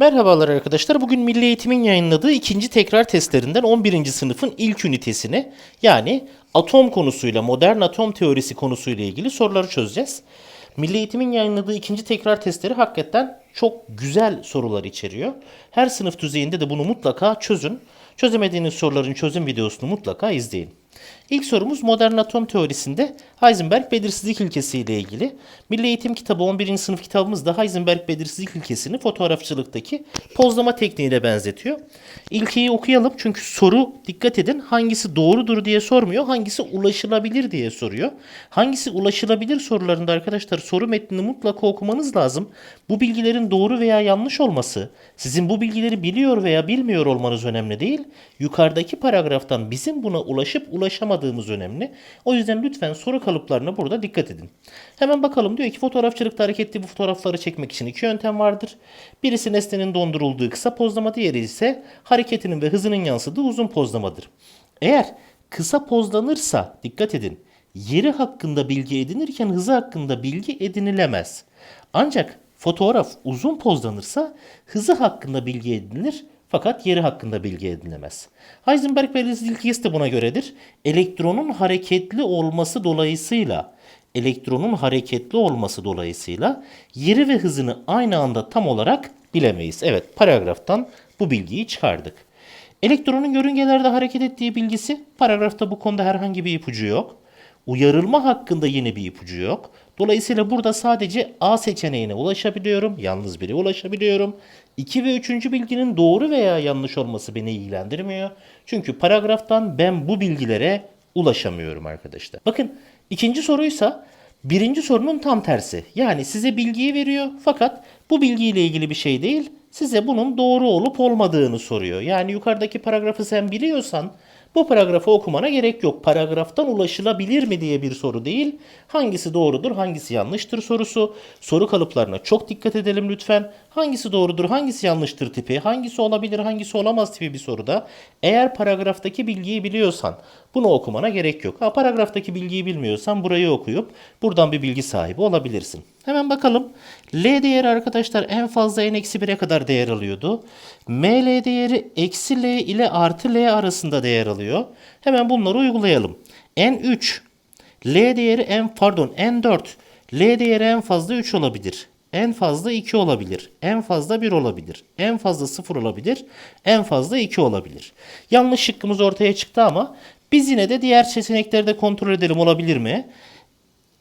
Merhabalar arkadaşlar. Bugün Milli Eğitim'in yayınladığı ikinci tekrar testlerinden 11. sınıfın ilk ünitesini yani atom konusuyla, modern atom teorisi konusuyla ilgili soruları çözeceğiz. Milli Eğitim'in yayınladığı ikinci tekrar testleri hakikaten çok güzel sorular içeriyor. Her sınıf düzeyinde de bunu mutlaka çözün. Çözemediğiniz soruların çözüm videosunu mutlaka izleyin. İlk sorumuz modern atom teorisinde Heisenberg belirsizlik ilkesiyle ilgili. Milli Eğitim kitabı 11. sınıf kitabımızda Heisenberg belirsizlik ilkesini fotoğrafçılıktaki pozlama tekniğine benzetiyor. İlkeyi okuyalım çünkü soru dikkat edin hangisi doğrudur diye sormuyor, hangisi ulaşılabilir diye soruyor. Hangisi ulaşılabilir sorularında arkadaşlar soru metnini mutlaka okumanız lazım. Bu bilgilerin doğru veya yanlış olması, sizin bu bilgileri biliyor veya bilmiyor olmanız önemli değil. Yukarıdaki paragraftan bizim buna ulaşıp ulaşamadığımız önemli. O yüzden lütfen soru kalıplarına burada dikkat edin. Hemen bakalım diyor ki fotoğrafçılıkta hareketli bu fotoğrafları çekmek için iki yöntem vardır. Birisi nesnenin dondurulduğu kısa pozlama, diğeri ise hareketinin ve hızının yansıdığı uzun pozlamadır. Eğer kısa pozlanırsa dikkat edin. Yeri hakkında bilgi edinirken hızı hakkında bilgi edinilemez. Ancak fotoğraf uzun pozlanırsa hızı hakkında bilgi edinilir fakat yeri hakkında bilgi edinemez. Heisenberg belirsizlik ilkesi de buna göredir. Elektronun hareketli olması dolayısıyla elektronun hareketli olması dolayısıyla yeri ve hızını aynı anda tam olarak bilemeyiz. Evet, paragraftan bu bilgiyi çıkardık. Elektronun yörüngelerde hareket ettiği bilgisi paragrafta bu konuda herhangi bir ipucu yok. Uyarılma hakkında yeni bir ipucu yok. Dolayısıyla burada sadece A seçeneğine ulaşabiliyorum. Yalnız biri ulaşabiliyorum. 2 ve 3. bilginin doğru veya yanlış olması beni ilgilendirmiyor. Çünkü paragraftan ben bu bilgilere ulaşamıyorum arkadaşlar. Bakın ikinci soruysa birinci sorunun tam tersi. Yani size bilgiyi veriyor fakat bu bilgiyle ilgili bir şey değil. Size bunun doğru olup olmadığını soruyor. Yani yukarıdaki paragrafı sen biliyorsan bu paragrafı okumana gerek yok. Paragraftan ulaşılabilir mi diye bir soru değil. Hangisi doğrudur, hangisi yanlıştır sorusu. Soru kalıplarına çok dikkat edelim lütfen. Hangisi doğrudur, hangisi yanlıştır tipi, hangisi olabilir, hangisi olamaz tipi bir soruda. Eğer paragraftaki bilgiyi biliyorsan bunu okumana gerek yok. Ha, paragraftaki bilgiyi bilmiyorsan burayı okuyup buradan bir bilgi sahibi olabilirsin. Hemen bakalım. L değeri arkadaşlar en fazla n eksi 1'e kadar değer alıyordu. ML değeri eksi L ile artı L arasında değer alıyor. Hemen bunları uygulayalım. N3 L değeri en pardon N4 L değeri en fazla 3 olabilir. En fazla 2 olabilir. En fazla 1 olabilir. En fazla 0 olabilir. En fazla 2 olabilir. Yanlış şıkkımız ortaya çıktı ama biz yine de diğer seçenekleri de kontrol edelim olabilir mi?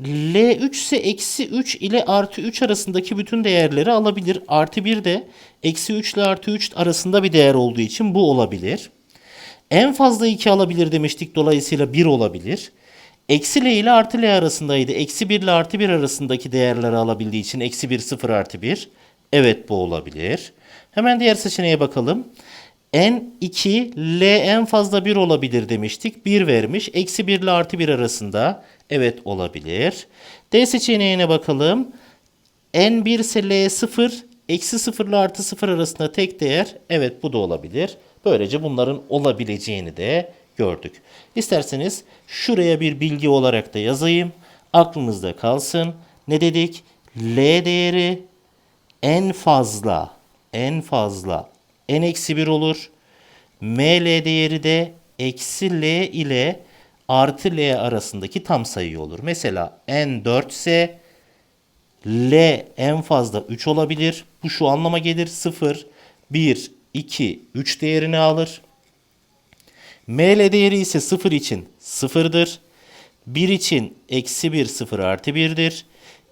L3 ise eksi 3 ile artı 3 arasındaki bütün değerleri alabilir. Artı 1 de eksi 3 ile artı 3 arasında bir değer olduğu için bu olabilir. En fazla 2 alabilir demiştik dolayısıyla 1 olabilir. Eksi L ile artı L arasındaydı. Eksi 1 ile artı 1 arasındaki değerleri alabildiği için eksi 1 0 artı 1. Evet bu olabilir. Hemen diğer seçeneğe bakalım. N2 L en fazla 1 olabilir demiştik. 1 vermiş. Eksi 1 ile artı 1 arasında. Evet olabilir. D seçeneğine bakalım. N1 ise L0 eksi 0 ile artı 0 arasında tek değer. Evet bu da olabilir. Böylece bunların olabileceğini de gördük. İsterseniz şuraya bir bilgi olarak da yazayım. Aklınızda kalsın. Ne dedik? L değeri en fazla en fazla n eksi 1 olur. ML değeri de eksi L ile artı L arasındaki tam sayı olur. Mesela n4 ise L en fazla 3 olabilir. Bu şu anlama gelir 0, 1, 2, 3 değerini alır. ML değeri ise 0 için 0'dır. 1 için eksi 1 0 artı 1'dir.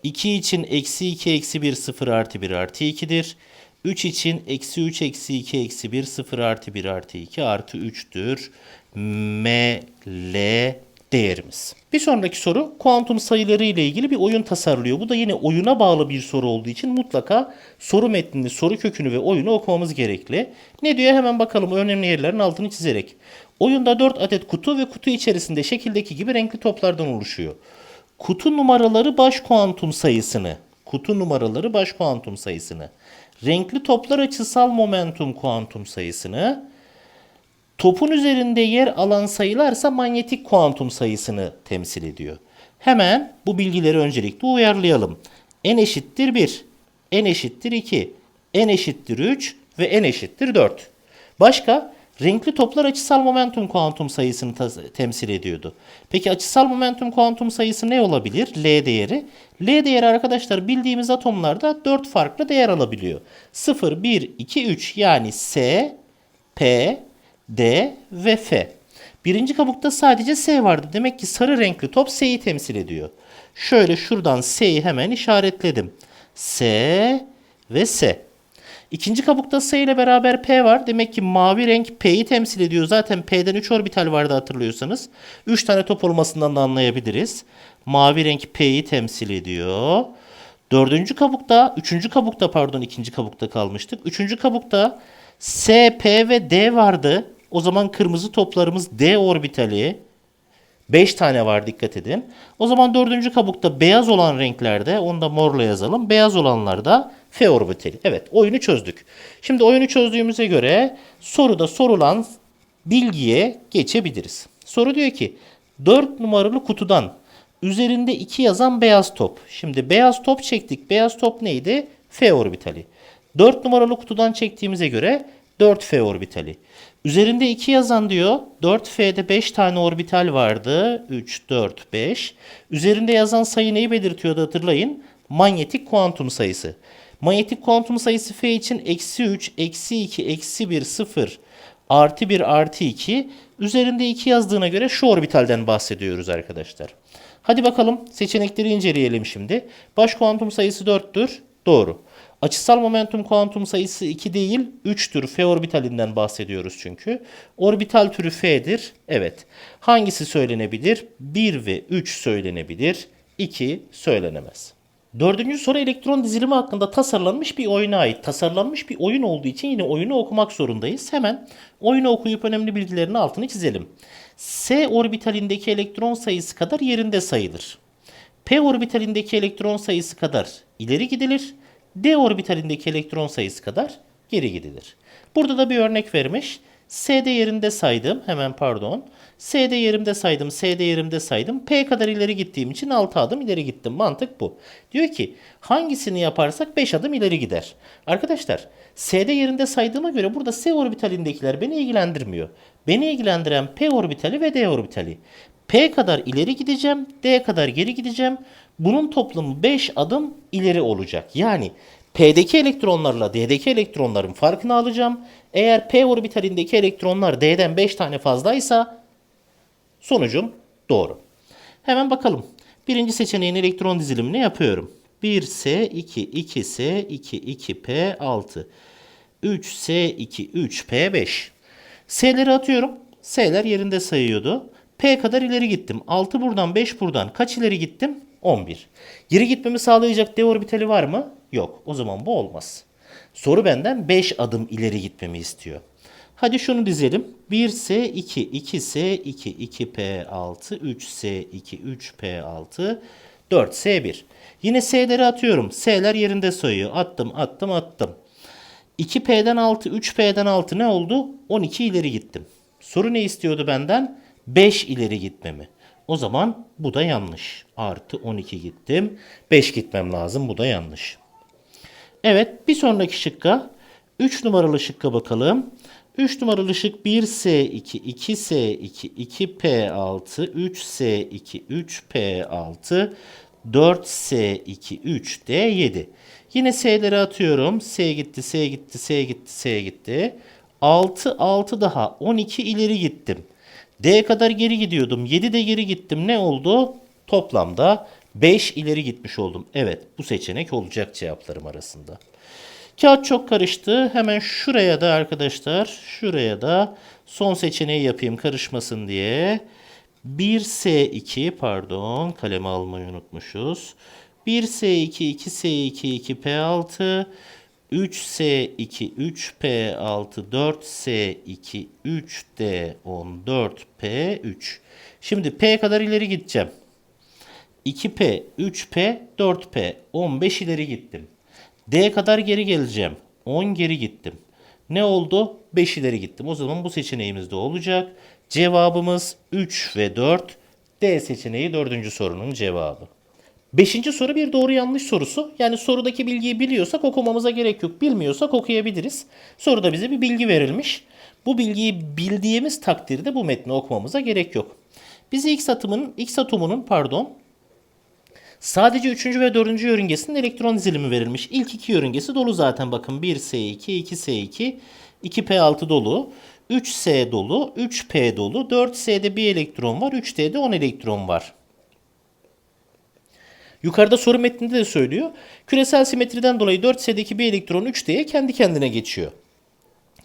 2 için eksi 2 eksi 1 0 artı 1 artı 2'dir. 3 için eksi 3 eksi 2 eksi 1 0 artı 1 artı 2 artı 3'tür. ML değerimiz. Bir sonraki soru kuantum sayıları ile ilgili bir oyun tasarlıyor. Bu da yine oyuna bağlı bir soru olduğu için mutlaka soru metnini, soru kökünü ve oyunu okumamız gerekli. Ne diyor hemen bakalım önemli yerlerin altını çizerek. Oyunda 4 adet kutu ve kutu içerisinde şekildeki gibi renkli toplardan oluşuyor. Kutu numaraları baş kuantum sayısını, kutu numaraları baş kuantum sayısını, renkli toplar açısal momentum kuantum sayısını, topun üzerinde yer alan sayılarsa manyetik kuantum sayısını temsil ediyor. Hemen bu bilgileri öncelikle uyarlayalım. n eşittir 1, n eşittir 2, n eşittir 3 ve n eşittir 4. Başka? Renkli toplar açısal momentum kuantum sayısını temsil ediyordu. Peki açısal momentum kuantum sayısı ne olabilir? L değeri. L değeri arkadaşlar bildiğimiz atomlarda 4 farklı değer alabiliyor. 0, 1, 2, 3 yani S, P, D ve F. Birinci kabukta sadece S vardı. Demek ki sarı renkli top S'yi temsil ediyor. Şöyle şuradan S'yi hemen işaretledim. S ve S. İkinci kabukta S ile beraber P var. Demek ki mavi renk P'yi temsil ediyor. Zaten P'den 3 orbital vardı hatırlıyorsanız. 3 tane top olmasından da anlayabiliriz. Mavi renk P'yi temsil ediyor. Dördüncü kabukta, üçüncü kabukta pardon ikinci kabukta kalmıştık. Üçüncü kabukta S, P ve D vardı. O zaman kırmızı toplarımız D orbitali. 5 tane var dikkat edin. O zaman dördüncü kabukta beyaz olan renklerde onu da morla yazalım. Beyaz olanlarda F orbitali. Evet oyunu çözdük. Şimdi oyunu çözdüğümüze göre soruda sorulan bilgiye geçebiliriz. Soru diyor ki 4 numaralı kutudan üzerinde 2 yazan beyaz top. Şimdi beyaz top çektik. Beyaz top neydi? F orbitali. 4 numaralı kutudan çektiğimize göre 4F orbitali. Üzerinde 2 yazan diyor. 4F'de 5 tane orbital vardı. 3, 4, 5. Üzerinde yazan sayı neyi belirtiyordu hatırlayın. Manyetik kuantum sayısı. Manyetik kuantum sayısı F için eksi 3, eksi 2, eksi 1, 0, artı 1, artı 2. Üzerinde 2 yazdığına göre şu orbitalden bahsediyoruz arkadaşlar. Hadi bakalım seçenekleri inceleyelim şimdi. Baş kuantum sayısı 4'tür. Doğru. Açısal momentum kuantum sayısı 2 değil 3'tür. F orbitalinden bahsediyoruz çünkü. Orbital türü F'dir. Evet. Hangisi söylenebilir? 1 ve 3 söylenebilir. 2 söylenemez. Dördüncü soru elektron dizilimi hakkında tasarlanmış bir oyuna ait. Tasarlanmış bir oyun olduğu için yine oyunu okumak zorundayız. Hemen oyunu okuyup önemli bilgilerin altını çizelim. S orbitalindeki elektron sayısı kadar yerinde sayılır. P orbitalindeki elektron sayısı kadar ileri gidilir. D orbitalindeki elektron sayısı kadar geri gidilir. Burada da bir örnek vermiş. S'de yerinde saydım. Hemen pardon. S'de yerimde saydım. S'de yerimde saydım. P kadar ileri gittiğim için 6 adım ileri gittim. Mantık bu. Diyor ki hangisini yaparsak 5 adım ileri gider. Arkadaşlar S'de yerinde saydığıma göre burada S orbitalindekiler beni ilgilendirmiyor. Beni ilgilendiren P orbitali ve D orbitali. P kadar ileri gideceğim, D kadar geri gideceğim. Bunun toplamı 5 adım ileri olacak. Yani P'deki elektronlarla D'deki elektronların farkını alacağım. Eğer P orbitalindeki elektronlar D'den 5 tane fazlaysa sonucum doğru. Hemen bakalım. Birinci seçeneğin elektron dizilimini yapıyorum. 1S2, 2S2, 2P6, 3S2, 3P5. S'leri atıyorum. S'ler yerinde sayıyordu. P kadar ileri gittim. 6 buradan 5 buradan. Kaç ileri gittim? 11. Geri gitmemi sağlayacak D orbitali var mı? Yok. O zaman bu olmaz. Soru benden 5 adım ileri gitmemi istiyor. Hadi şunu dizelim. 1S2, 2S2, 2P6, 3S2, 3P6, 4S1. Yine S'leri atıyorum. S'ler yerinde sayıyor. Attım, attım, attım. 2P'den 6, 3P'den 6 ne oldu? 12 ileri gittim. Soru ne istiyordu benden? 5 ileri gitmemi. O zaman bu da yanlış. Artı 12 gittim. 5 gitmem lazım. Bu da yanlış. Evet bir sonraki şıkka 3 numaralı şıkka bakalım. 3 numaralı şık 1S2, 2S2, 2P6, 3S2, 3P6, 4S2, 3D7. Yine S'leri atıyorum. S gitti, S gitti, S gitti, S gitti. 6, 6 daha 12 ileri gittim. D kadar geri gidiyordum. 7 de geri gittim. Ne oldu? Toplamda 5 ileri gitmiş oldum. Evet bu seçenek olacak cevaplarım arasında. Kağıt çok karıştı. Hemen şuraya da arkadaşlar şuraya da son seçeneği yapayım karışmasın diye. 1S2 pardon kalemi almayı unutmuşuz. 1S2 2S2 2P6 3S2 3P6 4S2 3D10 4P3 Şimdi P kadar ileri gideceğim. 2P, 3P, 4P. 15 ileri gittim. D kadar geri geleceğim. 10 geri gittim. Ne oldu? 5 ileri gittim. O zaman bu seçeneğimiz de olacak. Cevabımız 3 ve 4. D seçeneği dördüncü sorunun cevabı. Beşinci soru bir doğru yanlış sorusu. Yani sorudaki bilgiyi biliyorsak okumamıza gerek yok. Bilmiyorsak okuyabiliriz. Soruda bize bir bilgi verilmiş. Bu bilgiyi bildiğimiz takdirde bu metni okumamıza gerek yok. Bize X atomunun, X atomunun pardon Sadece 3. ve 4. yörüngesinin elektron dizilimi verilmiş. İlk iki yörüngesi dolu zaten bakın 1S2, 2S2, 2P6 dolu, 3S dolu, 3P dolu, 4S'de bir elektron var, 3D'de 10 elektron var. Yukarıda soru metninde de söylüyor. Küresel simetriden dolayı 4S'deki bir elektron 3D'ye kendi kendine geçiyor.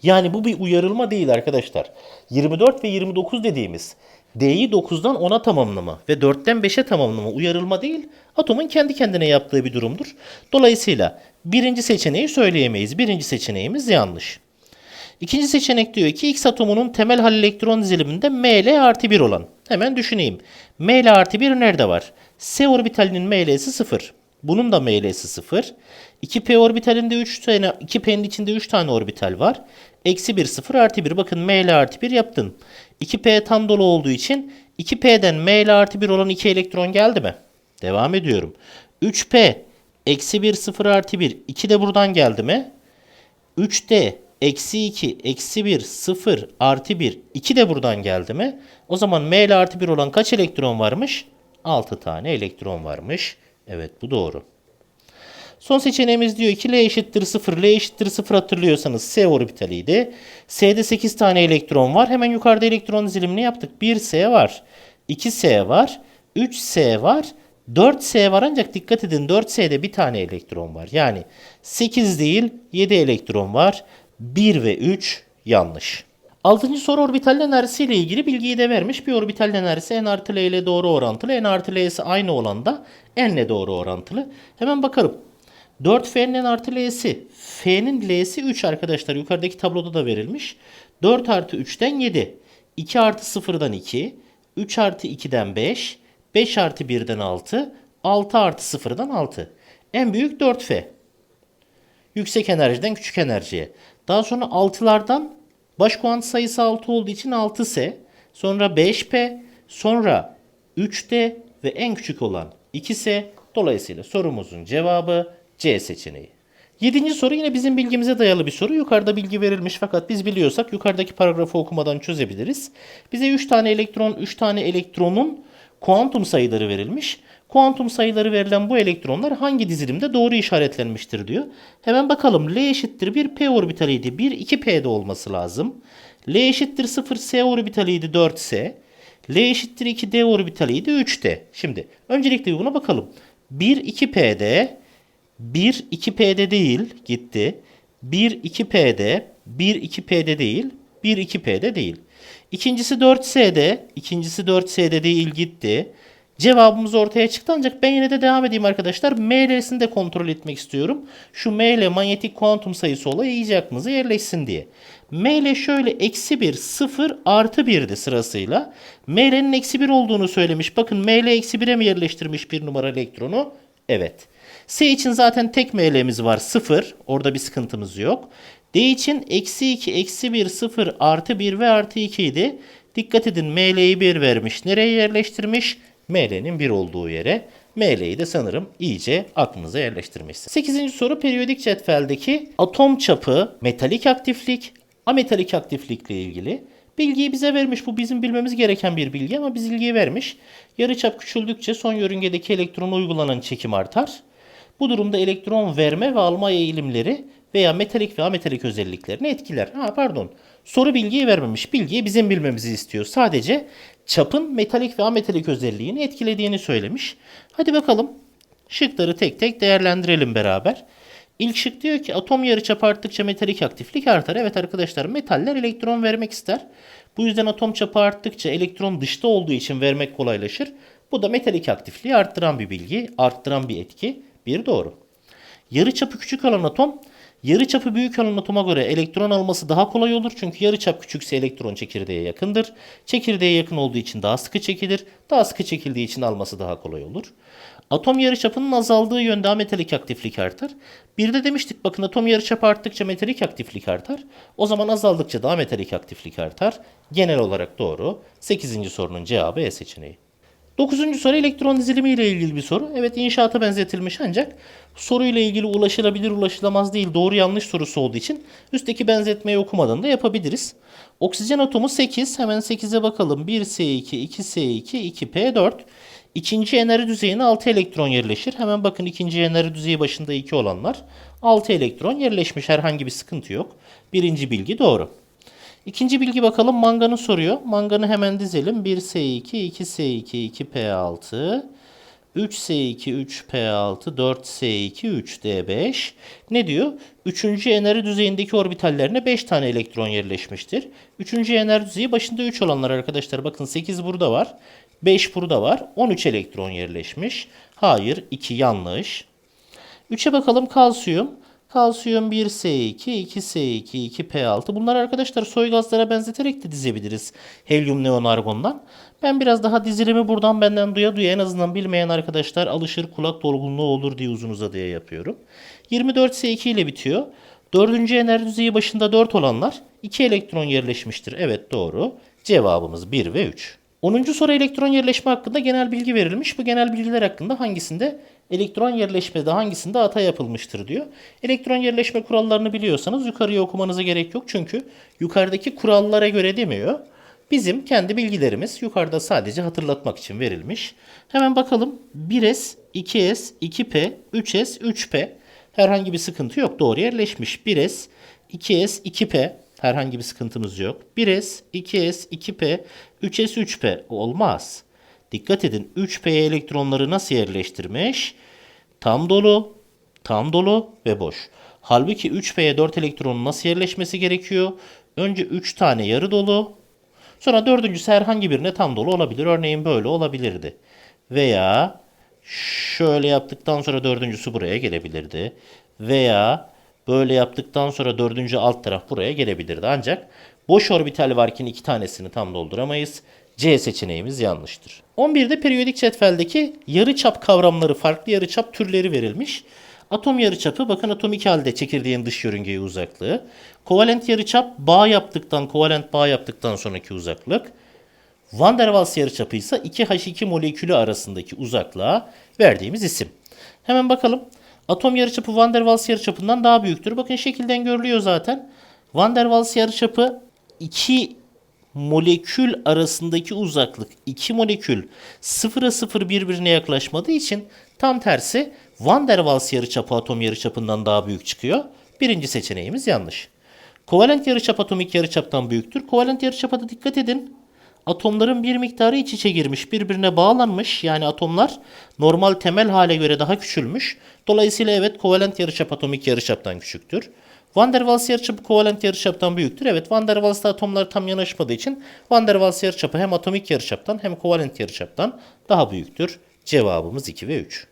Yani bu bir uyarılma değil arkadaşlar. 24 ve 29 dediğimiz D'yi 9'dan 10'a tamamlama ve 4'ten 5'e tamamlama uyarılma değil, atomun kendi kendine yaptığı bir durumdur. Dolayısıyla birinci seçeneği söyleyemeyiz. Birinci seçeneğimiz yanlış. İkinci seçenek diyor ki X atomunun temel hal elektron diziliminde ML artı 1 olan. Hemen düşüneyim. ML artı 1 nerede var? S orbitalinin ML'si 0. Bunun da ML'si 0. 2p orbitalinde 3 tane, 2p'nin içinde 3 tane orbital var. Eksi 1, 0, artı 1. Bakın ML artı 1 yaptın. 2p tam dolu olduğu için 2p'den ML artı 1 olan 2 elektron geldi mi? Devam ediyorum. 3p eksi 1, 0, artı 1. 2 de buradan geldi mi? 3D eksi 2, eksi 1, 0, artı 1, 2 de buradan geldi mi? O zaman M ile artı 1 olan kaç elektron varmış? 6 tane elektron varmış. Evet bu doğru. Son seçeneğimiz diyor ki L eşittir 0. L eşittir 0 hatırlıyorsanız S orbitaliydi. S'de 8 tane elektron var. Hemen yukarıda elektron dizilimini yaptık. 1S var. 2S var. 3S var. 4S var ancak dikkat edin 4S'de bir tane elektron var. Yani 8 değil 7 elektron var. 1 ve 3 yanlış. Altıncı soru orbital enerjisi ile ilgili bilgiyi de vermiş. Bir orbital enerjisi n artı L ile doğru orantılı. n artı L'si aynı olan da n ile doğru orantılı. Hemen bakalım. 4F'nin n artı L'si. F'nin L'si 3 arkadaşlar. Yukarıdaki tabloda da verilmiş. 4 artı 3'ten 7. 2 artı 0'dan 2. 3 artı 2'den 5. 5 artı 1'den 6. 6 artı 0'dan 6. En büyük 4F. Yüksek enerjiden küçük enerjiye. Daha sonra 6'lardan baş kuant sayısı 6 olduğu için 6S. Sonra 5P. Sonra 3D ve en küçük olan 2S. Dolayısıyla sorumuzun cevabı C seçeneği. Yedinci soru yine bizim bilgimize dayalı bir soru. Yukarıda bilgi verilmiş fakat biz biliyorsak yukarıdaki paragrafı okumadan çözebiliriz. Bize 3 tane elektron, 3 tane elektronun kuantum sayıları verilmiş. Kuantum sayıları verilen bu elektronlar hangi dizilimde doğru işaretlenmiştir diyor. Hemen bakalım. L eşittir 1 p orbitaliydi. 1 2p'de olması lazım. L eşittir 0 s orbitaliydi 4s. L eşittir 2 d orbitaliydi 3d. Şimdi öncelikle buna bakalım. 1 2p'de 1 2p'de değil gitti. 1 2p'de 1 2p'de değil 1 2p'de değil. İkincisi 4s'de ikincisi 4s'de değil gitti. Cevabımız ortaya çıktı ancak ben yine de devam edeyim arkadaşlar. ML'sini de kontrol etmek istiyorum. Şu ML manyetik kuantum sayısı olayı iyice aklınıza yerleşsin diye. ML şöyle eksi 1, 0, artı 1'di sırasıyla. ML'nin eksi 1 olduğunu söylemiş. Bakın ML eksi 1'e mi yerleştirmiş bir numara elektronu? Evet. S için zaten tek ML'miz var 0. Orada bir sıkıntımız yok. D için eksi 2, eksi 1, 0, artı 1 ve artı 2 idi. Dikkat edin ML'yi 1 vermiş. Nereye yerleştirmiş? ML'nin 1 olduğu yere. ML'yi de sanırım iyice aklınıza yerleştirmişsiniz. 8. soru periyodik cetveldeki atom çapı, metalik aktiflik, ametalik aktiflikle ilgili. Bilgiyi bize vermiş. Bu bizim bilmemiz gereken bir bilgi ama biz bilgiyi vermiş. Yarıçap küçüldükçe son yörüngedeki elektrona uygulanan çekim artar. Bu durumda elektron verme ve alma eğilimleri veya metalik ve ametalik özelliklerini etkiler. Ha pardon. Soru bilgiyi vermemiş. Bilgiyi bizim bilmemizi istiyor. Sadece çapın metalik ve ametalik özelliğini etkilediğini söylemiş. Hadi bakalım. Şıkları tek tek değerlendirelim beraber. İlk şık diyor ki atom yarıçapı arttıkça metalik aktiflik artar. Evet arkadaşlar metaller elektron vermek ister. Bu yüzden atom çapı arttıkça elektron dışta olduğu için vermek kolaylaşır. Bu da metalik aktifliği arttıran bir bilgi, arttıran bir etki. Bir doğru. Yarıçapı küçük olan atom Yarıçapı büyük olan atoma göre elektron alması daha kolay olur. Çünkü yarıçap küçükse elektron çekirdeğe yakındır. Çekirdeğe yakın olduğu için daha sıkı çekilir. Daha sıkı çekildiği için alması daha kolay olur. Atom yarıçapının azaldığı yönde ametalik aktiflik artar. Bir de demiştik bakın atom yarıçapı arttıkça metalik aktiflik artar. O zaman azaldıkça da ametalik aktiflik artar. Genel olarak doğru. 8. sorunun cevabı E seçeneği. Dokuzuncu soru elektron dizilimi ile ilgili bir soru. Evet inşaata benzetilmiş ancak soruyla ilgili ulaşılabilir ulaşılamaz değil doğru yanlış sorusu olduğu için üstteki benzetmeyi okumadan da yapabiliriz. Oksijen atomu 8. Hemen 8'e bakalım. 1S2, 2S2, 2P4. İkinci enerji düzeyine 6 elektron yerleşir. Hemen bakın ikinci enerji düzeyi başında 2 olanlar 6 elektron yerleşmiş. Herhangi bir sıkıntı yok. Birinci bilgi doğru. İkinci bilgi bakalım manganı soruyor. Manganı hemen dizelim. 1S2, 2S2, 2P6, 3S2, 3P6, 4S2, 3D5. Ne diyor? Üçüncü enerji düzeyindeki orbitallerine 5 tane elektron yerleşmiştir. Üçüncü enerji düzeyi başında 3 olanlar arkadaşlar. Bakın 8 burada var. 5 burada var. 13 elektron yerleşmiş. Hayır 2 yanlış. 3'e bakalım kalsiyum. Kalsiyum 1S2, 2S2, 2P6. Bunlar arkadaşlar soy gazlara benzeterek de dizebiliriz. Helyum, neon, argondan. Ben biraz daha dizilimi buradan benden duya duya en azından bilmeyen arkadaşlar alışır kulak dolgunluğu olur diye uzun uzadıya yapıyorum. 24S2 ile bitiyor. Dördüncü enerji düzeyi başında 4 olanlar 2 elektron yerleşmiştir. Evet doğru. Cevabımız 1 ve 3. 10. soru elektron yerleşme hakkında genel bilgi verilmiş. Bu genel bilgiler hakkında hangisinde elektron yerleşmede hangisinde hata yapılmıştır diyor. Elektron yerleşme kurallarını biliyorsanız yukarıya okumanıza gerek yok. Çünkü yukarıdaki kurallara göre demiyor. Bizim kendi bilgilerimiz yukarıda sadece hatırlatmak için verilmiş. Hemen bakalım 1S, 2S, 2P, 3S, 3P herhangi bir sıkıntı yok. Doğru yerleşmiş. 1S, 2S, 2P herhangi bir sıkıntımız yok. 1S, 2S, 2P, 3S, 3P olmaz. Dikkat edin 3P'ye elektronları nasıl yerleştirmiş? Tam dolu, tam dolu ve boş. Halbuki 3P'ye 4 elektronun nasıl yerleşmesi gerekiyor? Önce 3 tane yarı dolu, sonra dördüncüsü herhangi birine tam dolu olabilir. Örneğin böyle olabilirdi. Veya şöyle yaptıktan sonra dördüncüsü buraya gelebilirdi. Veya böyle yaptıktan sonra dördüncü alt taraf buraya gelebilirdi. Ancak boş orbital varken iki tanesini tam dolduramayız. C seçeneğimiz yanlıştır. 11'de periyodik cetveldeki yarıçap kavramları, farklı yarıçap türleri verilmiş. Atom yarıçapı, bakın atomik halde çekirdeğin dış yörüngeye uzaklığı. Kovalent yarıçap, bağ yaptıktan, kovalent bağ yaptıktan sonraki uzaklık. Van der Waals yarıçapı ise 2H2 molekülü arasındaki uzaklığa verdiğimiz isim. Hemen bakalım. Atom yarıçapı Van der Waals yarıçapından daha büyüktür. Bakın şekilden görülüyor zaten. Van der Waals yarıçapı 2 molekül arasındaki uzaklık 2 molekül sıfıra sıfır birbirine yaklaşmadığı için tam tersi Van der Waals yarıçapı atom yarıçapından daha büyük çıkıyor. Birinci seçeneğimiz yanlış. Kovalent yarıçap atomik yarıçaptan büyüktür. Kovalent yarıçapa da dikkat edin. Atomların bir miktarı iç içe girmiş, birbirine bağlanmış. Yani atomlar normal temel hale göre daha küçülmüş. Dolayısıyla evet kovalent yarıçap atomik yarıçaptan küçüktür. Van der Waals yarıçapı kovalent yarıçaptan büyüktür. Evet Van der Waals'ta atomlar tam yanaşmadığı için Van der Waals yarıçapı hem atomik yarıçaptan hem kovalent yarıçaptan daha büyüktür. Cevabımız 2 ve 3.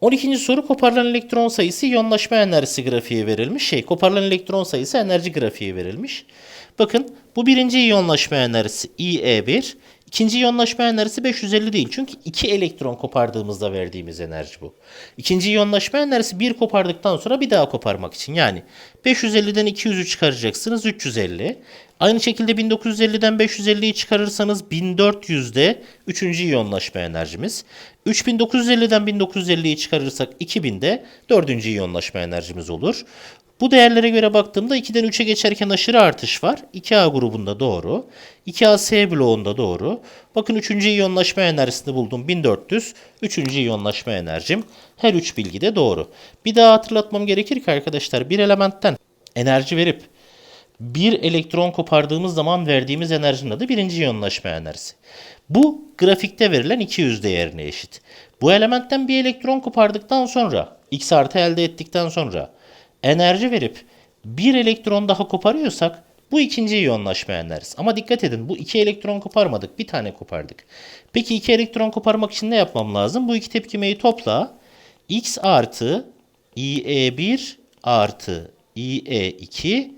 12. soru koparılan elektron sayısı iyonlaşma enerjisi grafiği verilmiş. Şey koparılan elektron sayısı enerji grafiği verilmiş. Bakın bu birinci iyonlaşma enerjisi IE1. İkinci iyonlaşma enerjisi 550 değil. Çünkü 2 elektron kopardığımızda verdiğimiz enerji bu. İkinci iyonlaşma enerjisi 1 kopardıktan sonra bir daha koparmak için. Yani 550'den 200'ü çıkaracaksınız 350. Aynı şekilde 1950'den 550'yi çıkarırsanız 1400'de 3. iyonlaşma enerjimiz. 3950'den 1950'yi çıkarırsak 2000'de 4. iyonlaşma enerjimiz olur. Bu değerlere göre baktığımda 2'den 3'e geçerken aşırı artış var. 2A grubunda doğru. 2AC bloğunda doğru. Bakın 3. iyonlaşma enerjisini buldum 1400. 3. iyonlaşma enerjim. Her 3 bilgi de doğru. Bir daha hatırlatmam gerekir ki arkadaşlar bir elementten enerji verip bir elektron kopardığımız zaman verdiğimiz enerjinin adı birinci iyonlaşma enerjisi. Bu grafikte verilen 200 değerine eşit. Bu elementten bir elektron kopardıktan sonra x artı elde ettikten sonra enerji verip bir elektron daha koparıyorsak bu ikinci iyonlaşma enerjisi. Ama dikkat edin bu iki elektron koparmadık. Bir tane kopardık. Peki iki elektron koparmak için ne yapmam lazım? Bu iki tepkimeyi topla. x artı IE1 artı IE2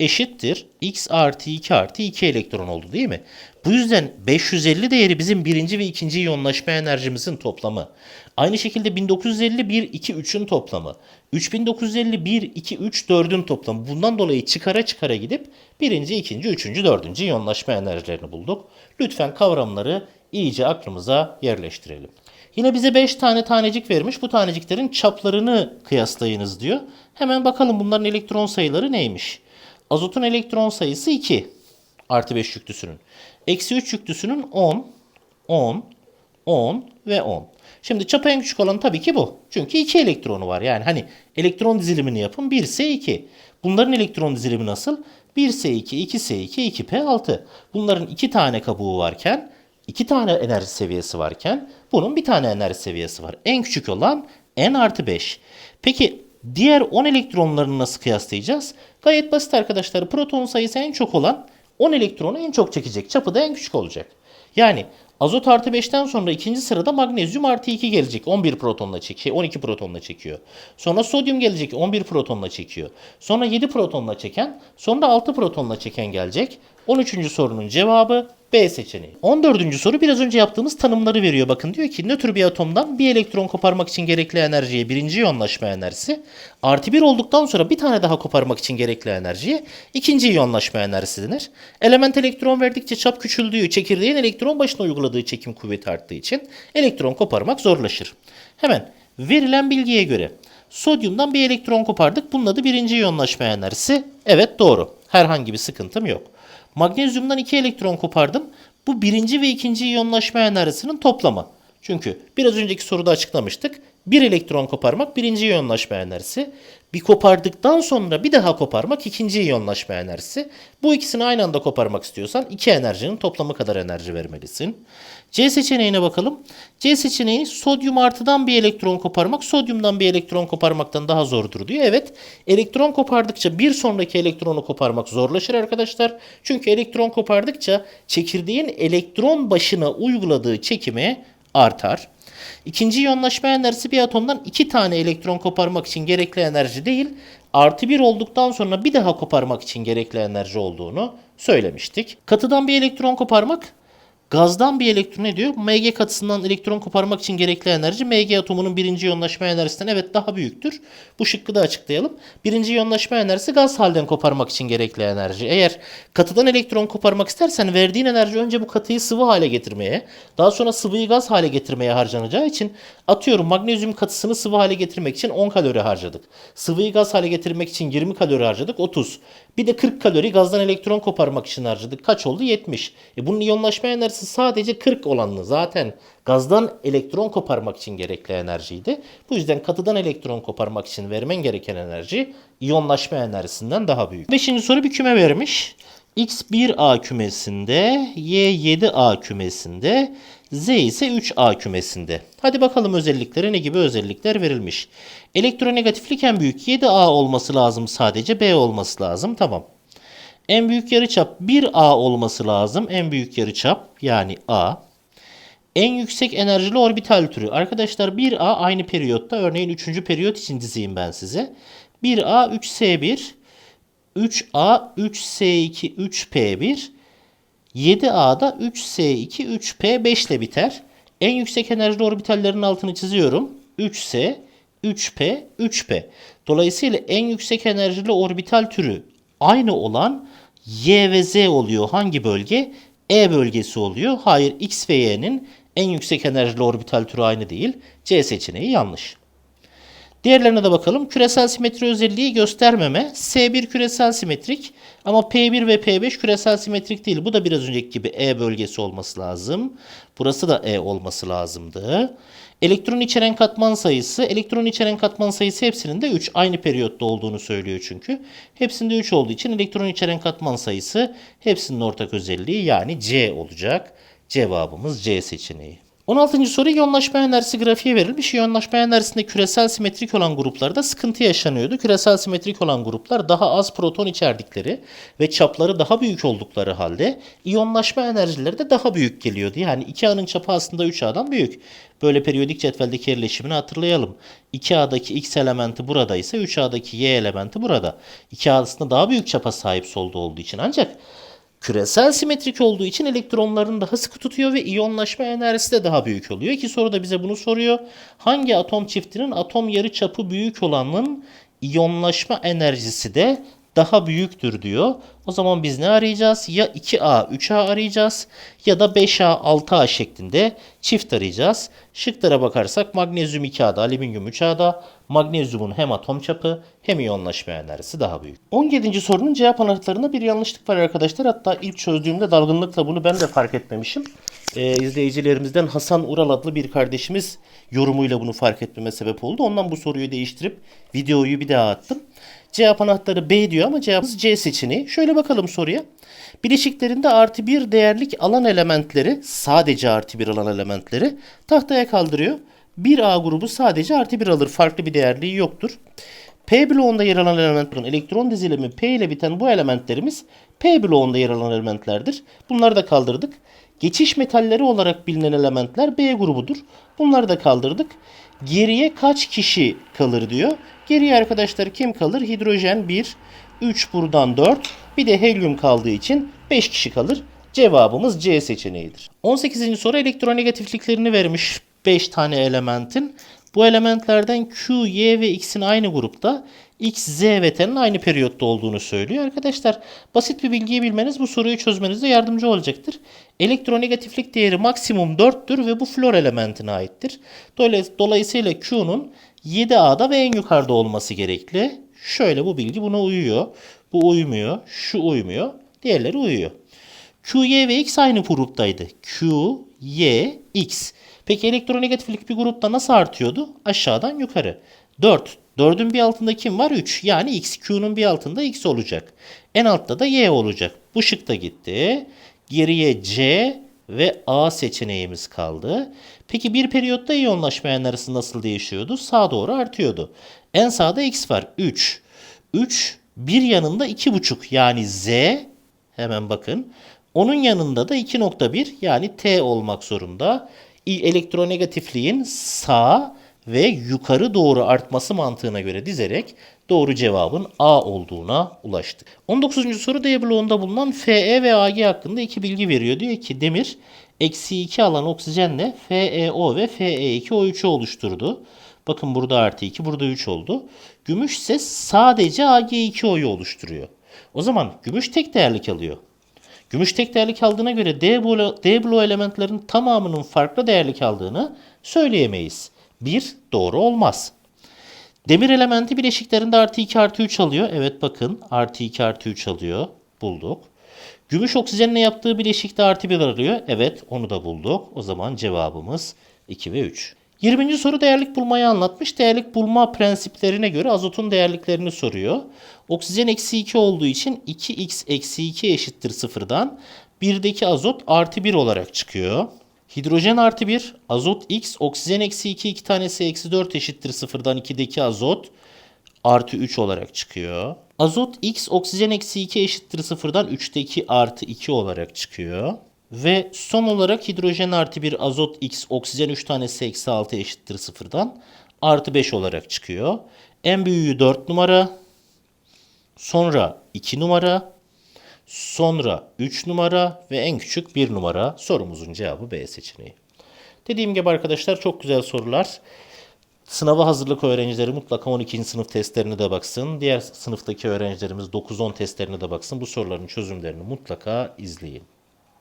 eşittir x artı 2 artı 2 elektron oldu değil mi? Bu yüzden 550 değeri bizim birinci ve ikinci iyonlaşma enerjimizin toplamı. Aynı şekilde 1950 1, 2, 3'ün toplamı. 3950 1, 2, 3, 4'ün toplamı. Bundan dolayı çıkara çıkara gidip birinci, ikinci, üçüncü, dördüncü iyonlaşma enerjilerini bulduk. Lütfen kavramları iyice aklımıza yerleştirelim. Yine bize 5 tane tanecik vermiş. Bu taneciklerin çaplarını kıyaslayınız diyor. Hemen bakalım bunların elektron sayıları neymiş? Azotun elektron sayısı 2 artı 5 yüklüsünün. Eksi 3 yüklüsünün 10, 10, 10 ve 10. Şimdi çapı en küçük olan tabii ki bu. Çünkü 2 elektronu var. Yani hani elektron dizilimini yapın 1S2. Bunların elektron dizilimi nasıl? 1S2, 2S2, 2P6. Bunların 2 tane kabuğu varken, 2 tane enerji seviyesi varken bunun bir tane enerji seviyesi var. En küçük olan N artı 5. Peki diğer 10 elektronlarını nasıl kıyaslayacağız? Gayet basit arkadaşlar. Proton sayısı en çok olan 10 elektronu en çok çekecek. Çapı da en küçük olacak. Yani azot artı 5'ten sonra ikinci sırada magnezyum artı 2 gelecek. 11 protonla çekiyor. 12 protonla çekiyor. Sonra sodyum gelecek. 11 protonla çekiyor. Sonra 7 protonla çeken. Sonra 6 protonla çeken gelecek. 13. sorunun cevabı B seçeneği. 14. soru biraz önce yaptığımız tanımları veriyor. Bakın diyor ki nötr bir atomdan bir elektron koparmak için gerekli enerjiye birinci iyonlaşma enerjisi artı bir olduktan sonra bir tane daha koparmak için gerekli enerjiye ikinci iyonlaşma enerjisi denir. Element elektron verdikçe çap küçüldüğü, çekirdeğin elektron başına uyguladığı çekim kuvveti arttığı için elektron koparmak zorlaşır. Hemen verilen bilgiye göre sodyumdan bir elektron kopardık. Bunun adı birinci iyonlaşma enerjisi. Evet doğru. Herhangi bir sıkıntım yok. Magnezyumdan 2 elektron kopardım. Bu birinci ve ikinci iyonlaşma enerjisinin toplamı. Çünkü biraz önceki soruda açıklamıştık. Bir elektron koparmak birinci iyonlaşma enerjisi. Bir kopardıktan sonra bir daha koparmak ikinci iyonlaşma enerjisi. Bu ikisini aynı anda koparmak istiyorsan iki enerjinin toplamı kadar enerji vermelisin. C seçeneğine bakalım. C seçeneği sodyum artıdan bir elektron koparmak sodyumdan bir elektron koparmaktan daha zordur diyor. Evet elektron kopardıkça bir sonraki elektronu koparmak zorlaşır arkadaşlar. Çünkü elektron kopardıkça çekirdeğin elektron başına uyguladığı çekimi artar. İkinci iyonlaşma enerjisi bir atomdan iki tane elektron koparmak için gerekli enerji değil, artı bir olduktan sonra bir daha koparmak için gerekli enerji olduğunu söylemiştik. Katıdan bir elektron koparmak Gazdan bir elektron ne diyor? Mg katısından elektron koparmak için gerekli enerji Mg atomunun birinci iyonlaşma enerjisinden evet daha büyüktür. Bu şıkkı da açıklayalım. Birinci iyonlaşma enerjisi gaz halden koparmak için gerekli enerji. Eğer katıdan elektron koparmak istersen verdiğin enerji önce bu katıyı sıvı hale getirmeye, daha sonra sıvıyı gaz hale getirmeye harcanacağı için atıyorum magnezyum katısını sıvı hale getirmek için 10 kalori harcadık. Sıvıyı gaz hale getirmek için 20 kalori harcadık 30. Bir de 40 kalori gazdan elektron koparmak için harcadık. Kaç oldu? 70. E bunun iyonlaşma enerjisi sadece 40 olanlı. Zaten gazdan elektron koparmak için gerekli enerjiydi. Bu yüzden katıdan elektron koparmak için vermen gereken enerji iyonlaşma enerjisinden daha büyük. Beşinci soru bir küme vermiş. X1A kümesinde, Y7A kümesinde, Z ise 3A kümesinde. Hadi bakalım özellikleri ne gibi özellikler verilmiş. Elektronegatiflik en büyük 7A olması lazım sadece B olması lazım. Tamam. En büyük yarıçap 1A olması lazım. En büyük yarıçap yani A. En yüksek enerjili orbital türü. Arkadaşlar 1A aynı periyotta. Örneğin 3. periyot için dizeyim ben size. 1A 3S1, 3A 3S2 3P1, 7A'da 3S2 3P5 ile biter. En yüksek enerjili orbitallerin altını çiziyorum. 3S, 3P, 3P. Dolayısıyla en yüksek enerjili orbital türü aynı olan Y ve Z oluyor. Hangi bölge? E bölgesi oluyor. Hayır X ve Y'nin en yüksek enerjili orbital türü aynı değil. C seçeneği yanlış. Diğerlerine de bakalım. Küresel simetri özelliği göstermeme. S1 küresel simetrik ama P1 ve P5 küresel simetrik değil. Bu da biraz önceki gibi E bölgesi olması lazım. Burası da E olması lazımdı. Elektron içeren katman sayısı, elektron içeren katman sayısı hepsinin de 3. Aynı periyotta olduğunu söylüyor çünkü. Hepsinde 3 olduğu için elektron içeren katman sayısı hepsinin ortak özelliği yani C olacak. Cevabımız C seçeneği. 16. soru iyonlaşma enerjisi grafiği verilmiş. İyonlaşma enerjisinde küresel simetrik olan gruplarda sıkıntı yaşanıyordu. Küresel simetrik olan gruplar daha az proton içerdikleri ve çapları daha büyük oldukları halde iyonlaşma enerjileri de daha büyük geliyordu. Yani 2A'nın çapı aslında 3A'dan büyük. Böyle periyodik cetveldeki yerleşimini hatırlayalım. 2A'daki X elementi burada ise 3A'daki Y elementi burada. 2A aslında daha büyük çapa sahip solda olduğu için ancak Küresel simetrik olduğu için elektronlarını daha sıkı tutuyor ve iyonlaşma enerjisi de daha büyük oluyor. İki soru da bize bunu soruyor. Hangi atom çiftinin atom yarı çapı büyük olanın iyonlaşma enerjisi de daha büyüktür diyor. O zaman biz ne arayacağız? Ya 2A, 3A arayacağız ya da 5A, 6A şeklinde çift arayacağız. Şıklara bakarsak magnezyum 2A'da, alüminyum 3A'da. Magnezyumun hem atom çapı hem iyonlaşma enerjisi daha büyük. 17. sorunun cevap anahtarında bir yanlışlık var arkadaşlar. Hatta ilk çözdüğümde dalgınlıkla bunu ben de fark etmemişim. Ee, izleyicilerimizden Hasan Ural adlı bir kardeşimiz yorumuyla bunu fark etmeme sebep oldu. Ondan bu soruyu değiştirip videoyu bir daha attım. Cevap anahtarı B diyor ama cevabımız C seçeneği. Şöyle bakalım soruya. Bileşiklerinde artı bir değerlik alan elementleri, sadece artı bir alan elementleri tahtaya kaldırıyor. 1A grubu sadece artı bir alır. Farklı bir değerliği yoktur. P bloğunda yer alan elementlerin elektron dizilimi P ile biten bu elementlerimiz P bloğunda yer alan elementlerdir. Bunları da kaldırdık. Geçiş metalleri olarak bilinen elementler B grubudur. Bunları da kaldırdık. Geriye kaç kişi kalır diyor. Geriye arkadaşlar kim kalır? Hidrojen 1, 3 buradan 4. Bir de helyum kaldığı için 5 kişi kalır. Cevabımız C seçeneğidir. 18. soru elektronegatifliklerini vermiş 5 tane elementin. Bu elementlerden Q, Y ve X'in aynı grupta. X, Z ve T'nin aynı periyotta olduğunu söylüyor. Arkadaşlar basit bir bilgiyi bilmeniz bu soruyu çözmenizde yardımcı olacaktır. Elektronegatiflik değeri maksimum 4'tür ve bu flor elementine aittir. Dolayısıyla Q'nun 7A'da ve en yukarıda olması gerekli. Şöyle bu bilgi buna uyuyor. Bu uymuyor. Şu uymuyor. Diğerleri uyuyor. Q, Y ve X aynı gruptaydı. Q, Y, X. Peki elektronegatiflik bir grupta nasıl artıyordu? Aşağıdan yukarı. 4. 4'ün bir altında kim var? 3. Yani X. Q'nun bir altında X olacak. En altta da Y olacak. Bu şık da gitti. Geriye C ve A seçeneğimiz kaldı. Peki bir periyotta iyonlaşma enerjisi nasıl değişiyordu? Sağa doğru artıyordu. En sağda X var. 3. 3 bir yanında 2,5 yani Z hemen bakın. Onun yanında da 2.1 yani T olmak zorunda. Elektronegatifliğin sağ ve yukarı doğru artması mantığına göre dizerek doğru cevabın A olduğuna ulaştık. 19. soru D bloğunda bulunan Fe ve Ag hakkında iki bilgi veriyor. Diyor ki demir eksi 2 alan oksijenle FeO ve Fe2O3'ü oluşturdu. Bakın burada artı 2 burada 3 oldu. Gümüş ise sadece Ag2O'yu oluşturuyor. O zaman gümüş tek değerlik alıyor. Gümüş tek değerlik aldığına göre D bloğu, elementlerin tamamının farklı değerlik aldığını söyleyemeyiz. 1 doğru olmaz. Demir elementi bileşiklerinde artı 2 artı 3 alıyor. Evet bakın artı 2 artı 3 alıyor. Bulduk. Gümüş oksijenle yaptığı bileşikte artı 1 arıyor. Evet onu da bulduk. O zaman cevabımız 2 ve 3. 20. soru değerlik bulmayı anlatmış. Değerlik bulma prensiplerine göre azotun değerliklerini soruyor. Oksijen eksi 2 olduğu için 2x eksi 2 eşittir sıfırdan. Birdeki azot artı 1 olarak çıkıyor. Hidrojen artı 1, azot x, oksijen eksi 2, 2 tanesi eksi 4 eşittir sıfırdan 2'deki azot artı 3 olarak çıkıyor. Azot x, oksijen eksi 2 eşittir sıfırdan 3'teki artı 2 olarak çıkıyor. Ve son olarak hidrojen artı 1, azot x, oksijen 3 tanesi eksi 6 eşittir sıfırdan artı 5 olarak çıkıyor. En büyüğü 4 numara, sonra 2 numara, sonra 3 numara ve en küçük 1 numara sorumuzun cevabı B seçeneği. Dediğim gibi arkadaşlar çok güzel sorular. Sınava hazırlık öğrencileri mutlaka 12. sınıf testlerine de baksın. Diğer sınıftaki öğrencilerimiz 9-10 testlerine de baksın. Bu soruların çözümlerini mutlaka izleyin.